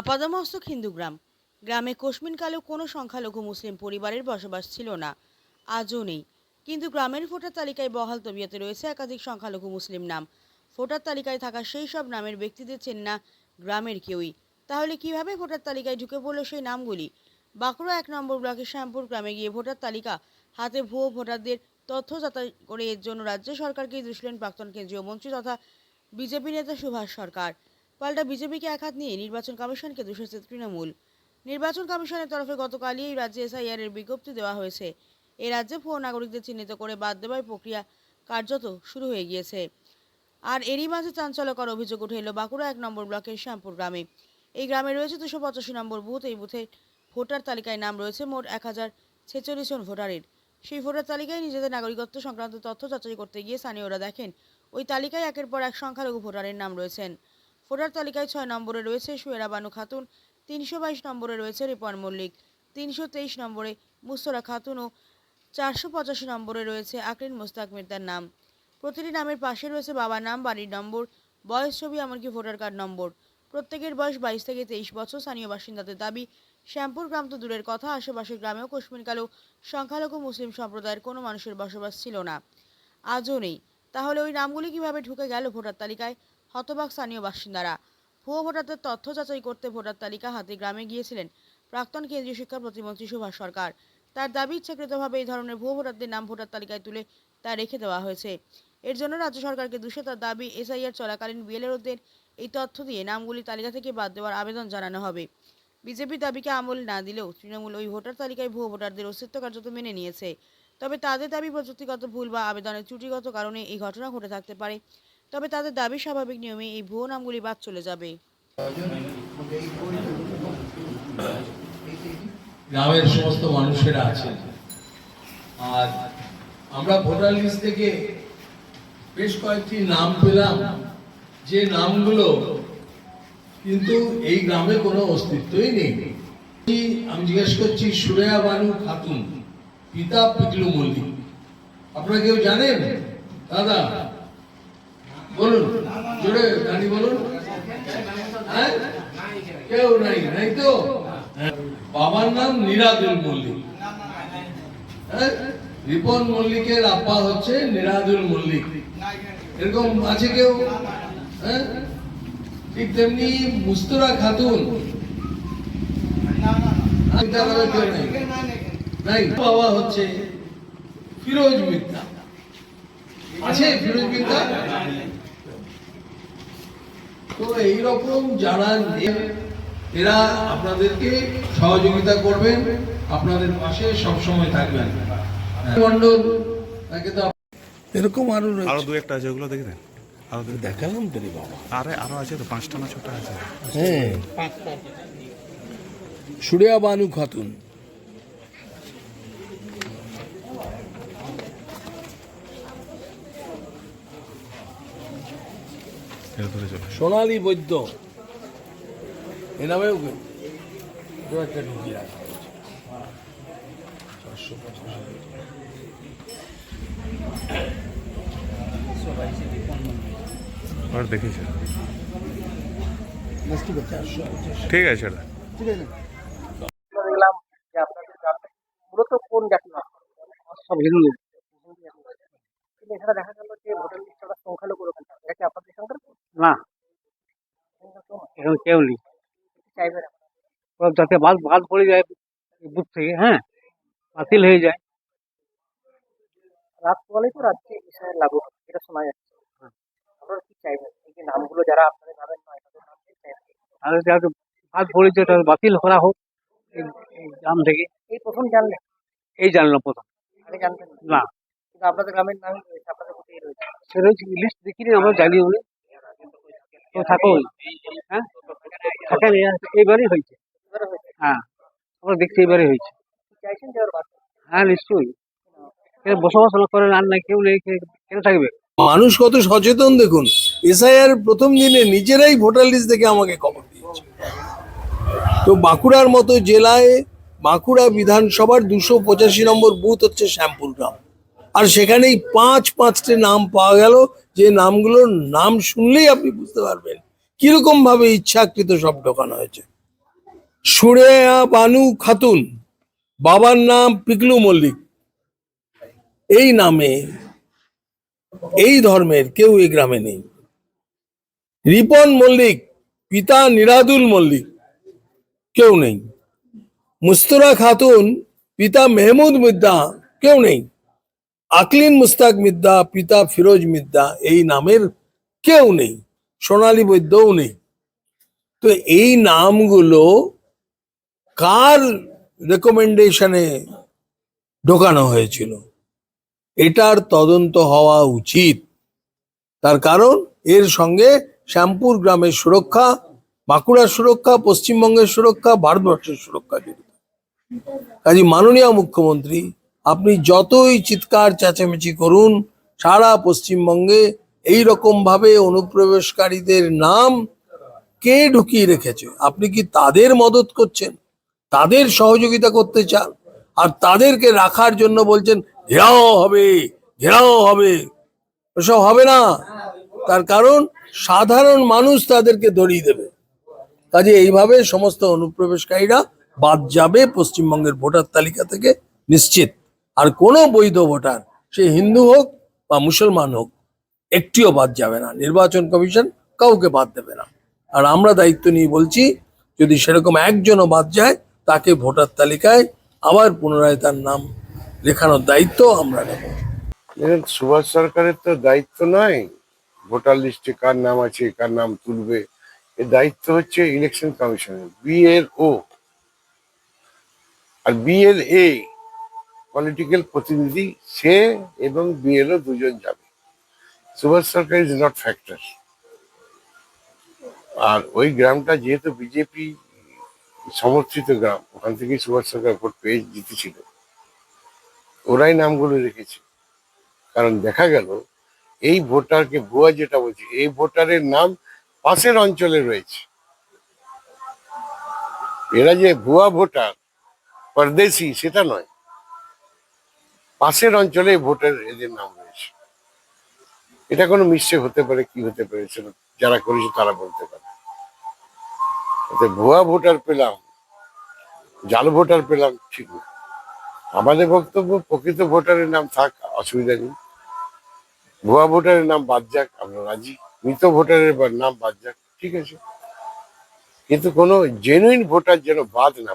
আপাদমস্তক হিন্দু গ্রাম গ্রামে কোশমিনকালেও কোনো সংখ্যালঘু মুসলিম পরিবারের বসবাস ছিল না, আজও নেই। কিন্তু গ্রামের ভোটার তালিকায় বহাল তবিয়তে রয়েছে একাধিক সংখ্যালঘু মুসলিম নাম। ভোটার তালিকায় থাকা সেই সব নামের ব্যক্তিদের চেন না গ্রামের কেউই। তাহলে কীভাবে ভোটার তালিকায় ঢুকে পড়ল সেই নামগুলি? বাঁকুড়া এক নম্বর ব্লকের শ্যামপুর গ্রামে গিয়ে ভোটার তালিকা, হাতে ভুয়ো ভোটারদের তথ্য যাচাই করে এর জন্য রাজ্য সরকারকে দুষলেন প্রাক্তন কেন্দ্রীয় মন্ত্রী তথা বিজেপি নেতা সুভাষ সরকার। পাল্টা বিজেপিকে একহাত নিয়ে নির্বাচন কমিশনকে দোষেছে তৃণমূল। নির্বাচন কমিশনের তরফে গতকালই এই রাজ্যে এসআইআর এর বিজ্ঞপ্তি দেওয়া হয়েছে। এ রাজ্যে ভুয়ো নাগরিকদের চিহ্নিত করে বাদ দেওয়ার প্রক্রিয়া কার্যত শুরু হয়ে গিয়েছে। আর এরই মাঝে চাঞ্চল্যকর অভিযোগ উঠে এলো বাঁকুড়া এক নম্বর ব্লকের শ্যামপুর গ্রামে। এই গ্রামে রয়েছে দুশো পঁচাশি নম্বর বুথ। এই বুথে ভোটার তালিকায় নাম রয়েছে মোট এক হাজার ছেচল্লিশ জন ভোটারের। সেই ভোটার তালিকায় নিজেদের নাগরিকত্ব সংক্রান্ত তথ্য যাচাই করতে গিয়ে স্থানীয়রা দেখেন, ওই তালিকায় একের পর এক সংখ্যালঘু ভোটারের নাম রয়েছেন। ভোটার তালিকায় ছয় নম্বরে রয়েছে সুয়েরা বানু খাতুন, তিনশো বাইশ নম্বরে রয়েছে রিপন মল্লিক, তিনশো তেইশ নম্বরে মুস্তরা খাতুন ও চারশো পঁচাশি নম্বরে রয়েছে আকরিন মোস্তাক মির্দার নাম। প্রতিটি নামের পাশে রয়েছে বাবার নাম, বাড়ির নম্বর, বয়স ছবি, এমনকি ভোটার কার্ড নম্বর। প্রত্যেকের বয়স বাইশ থেকে তেইশ বছর, স্থানীয় বাসিন্দাদের দাবি, শ্যামপুর গ্রাম তো দূরের কথা, আশেপাশের গ্রামেও কোশমিনকালেও সংখ্যালঘু মুসলিম সম্প্রদায়ের কোনো মানুষের বসবাস ছিল না। আজও নেই। তাহলে ওই নামগুলি কীভাবে ঢুকে গেল ভোটার তালিকায়? হতবাক স্থানীয় বাসিন্দারা। ভুয়ো ভোটারদের তথ্য যাচাই করতে ভোটার তালিকা হাতে গ্রামে গিয়েছিলেন প্রাক্তন কেন্দ্রীয় শিক্ষা প্রতিমন্ত্রী সুভাষ সরকার। তার দাবি, ইচ্ছাকৃতভাবে এই ধরনের ভুয়ো ভোটারদের নাম ভোটার তালিকায় তুলে তা রেখে দেওয়া হয়েছে। এর জন্য রাজ্য সরকারকে দুশো তার দাবি, এসআইআর চলাকালীন বিএলএরদের এই তথ্য দিয়ে নামগুলি তালিকা থেকে বাদ দেওয়ার আবেদন জানানো হবে। বিজেপির দাবিকে আমল না দিলেও তৃণমূল ওই ভোটার তালিকায় ভুয়ো ভোটারদের অস্তিত্ব কার্যত মেনে নিয়েছে। তবে তাদের দাবি প্রযুক্তিগত ভুল বা আবেদনের ত্রুটিগত কারণে এই ঘটনা ঘটে থাকতে পারে। তবে তাদের দাবি স্বাভাবিক নিয়মে এই ভুয়ো নামগুলি বাদ চলে যাবে। গ্রামের সমস্ত মানুষেরা আছেন। আর আমরা ভোটার লিস্ট থেকে বেশ কয়েকটি নাম পেলাম। যে নামগুলো কিন্তু এই গ্রামে কোনো অস্তিত্বই নেই। আমি জিজ্ঞেস করছি, সুরেয়া বানু খাতুন, পিতা পিকলু মল্লিক। আপনারা কেউ জানেন? দাদা বলুন, জোরে গানি বলুন। হ্যাঁ? কেউ নাই নাই তো? বাবার নাম নিরাদুল মল্লিক। হ্যাঁ? রিপন মল্লিকের আব্বা হচ্ছে নিরাদুল মল্লিক। এরকম আছে কেউ? হ্যাঁ? ঠিক তেমনি মুস্তরা খাতুন। নাই? নাই। বাবা হচ্ছে ফিরোজ মিত্তা আছে ফিরোজ মিত্তা তো এইরকম যারা নেই, এরা আপনাদেরকে সহযোগিতা করবেন আপনাদের পাশে সবসময় থাকবেন। মন্ডল তাকে তো এরকম আরও আরও দু একটা আছে ওগুলো দেখে দেন। আরও দেখালাম তো রে বাবা। আরে আরও আছে তো পাঁচটা না ছটা আছে? হ্যাঁ। সুরিয়া বানু খাতুন এটা ধরে চলে সোনালী বৈদ্য। এ নামেও একটা ঢুকিয়ে রাখা হয়েছে। চারশো পঁচাশি। আর দেখেছে। চারশো পঁচাশি। ঠিক আছে দেখলাম যে আপনাদের মূলত কোন জাতি সব হিন্দু। এখানে দেখা গেল যে ভোটার লিস্টে সংখ্যালঘু রকম এটা কি আপনাদের সংখ্যার না। এখানে কেউ নেই। চাইবেন ওরা যাতে বাদ বাদ পড়ে যায় বুথ থেকে হ্যাঁ? বাতিল হয়ে যায়। রাত বলেই তো রাজ্যে বিষয়ে লাগু হবে, এটা শোনা যাচ্ছে। আপনারা কি চাইবেন? এই যে নামগুলো যারা আপনাদের নামের নয় তাদের নাম কি চাইবেন? তাহলে যাতে বাদ পড়েছে ওটা বাতিল করা হোক এই এই গ্রাম থেকে। এই প্রথম জানলেন এই জানলাম প্রথম। আগে জানতেন না? কিন্তু আপনাদের গ্রামের নামই রয়েছে আপনাদের মধ্যেই রয়েছে। সে রয়েছে লিস্ট দেখিনি আমরা জানি থাকো। হ্যাঁ? হ্যাঁ এবারে হয়েছে। হ্যাঁ নিশ্চয়ই। বসবাস কেউ নেই কেন থাকবে? মানুষ কত সচেতন দেখুন। এসআইআর প্রথম দিনে নিজেরাই ভোটার লিস্ট দেখে আমাকে খবর দিয়েছে। তো বাঁকুড়ার মতো জেলায় বাঁকুড়া বিধানসভার দুশো পঁচাশি নম্বর বুথ হচ্ছে শ্যামপুর গ্রাম। আর সেখানেই পাঁচ পাঁচটি নাম পাওয়া গেল। যে নামগুলোর নাম শুনলেই আপনি বুঝতে পারবেন কীরকম ভাবে ইচ্ছাকৃত সব ঢোকানো হয়েছে। সুরেয়া বানু খাতুন, বাবার নাম পিকলু মল্লিক। এই নামে এই ধর্মের কেউ এই গ্রামে নেই। রিপন মল্লিক, পিতা নিরাদুল মল্লিক, কেউ নেই। মুস্তরা খাতুন, পিতা মেহমুদ মিদ্দা, কেউ নেই। আকলিন মুস্তাক মিদ্দা, পিতা ফিরোজ মিদ্দা, এই নামের কেউ নেই, সোনালী বৈদ্যও নেই। তো এই নামগুলো কার রেকমেন্ডেশনে ঢোকানো হয়েছিল? এটার তদন্ত হওয়া উচিত। তার কারণ, এর সঙ্গে শ্যামপুর গ্রামের সুরক্ষা, বাঁকুড়ার সুরক্ষা, পশ্চিমবঙ্গের সুরক্ষা, ভারতবর্ষের সুরক্ষা জড়িত। কাজী মাননীয় মুখ্যমন্ত্রী আপনি যতই চিৎকার, চেঁচামেচি করুন, সারা পশ্চিমবঙ্গে এই ভাবে অনুপ্রবেশকারীদের নাম কে ঢুকিয়ে রেখেছে? আপনি কি তাদের মদত করছেন? তাদের সহযোগিতা করতে চান? আর তাদেরকে রাখার জন্য বলছেন, ঘেরাও হবে ঘেরাও হবে। ওসব হবে না। তার কারণ, সাধারণ মানুষ তাদেরকে ধরিয়ে দেবে। কাজে এইভাবে সমস্ত অনুপ্রবেশকারীরা বাদ যাবে পশ্চিমবঙ্গের ভোটার তালিকা থেকে নিশ্চিত। আর কোনো বৈধ ভোটার, সে হিন্দু হোক বা মুসলমান হোক, একটিও বাদ যাবে না। নির্বাচন কমিশন কাউকে বাদ দেবে না। আর আমরা দায়িত্ব নিয়ে বলছি, যদি সেরকম একজনও বাদ যায়, তাকে ভোটার তালিকায় আবার পুনরায় তার নাম লেখানোর দায়িত্ব আমরা নেব। সুভাষ সরকারের তো দায়িত্ব নয় ভোটার লিস্টে কার নাম আছে, কার নাম তুলবে। এর দায়িত্ব হচ্ছে ইলেকশন কমিশনের বি এর ও আর বি এর এ পলিটিক্যাল প্রতিনিধি, সে এবং বি এর ও দুজন যাবে। Subhash Sarkar is not factor আর ওই গ্রামটা যেহেতু বিজেপি সমর্থিত গ্রাম, ওখান থেকে সুভাষ সরকার ভোট পেয়ে জিতেছিল। ওরাই নামগুলো রেখেছে। কারণ দেখা গেল, এই ভোটারকে ভুয়া যেটা বলছে, এই ভোটারের নাম পাশের অঞ্চলে রয়েছে। এরা যে ভুয়া ভোটার, পরদেশি, সেটা নয়। পাশের অঞ্চলে ভোটার এদের নাম রয়েছে। এটা কোনো মিস্টেক হতে পারে, কি হতে পারে যারা করেছে তারা বলতে পারে। ভুয়া ভোটার পেলাম, জাল ভোটার পেলাম, ঠিক না। আমাদের বক্তব্য, প্রকৃত ভোটারের নাম থাক, অসুবিধা নেই। ভুয়া ভোটারের নাম বাদ যাক, আমরা রাজি। মৃত ভোটারের নাম বাদ যাক, ঠিক আছে। কিন্তু কোনো জেনুইন ভোটার যেন বাদ না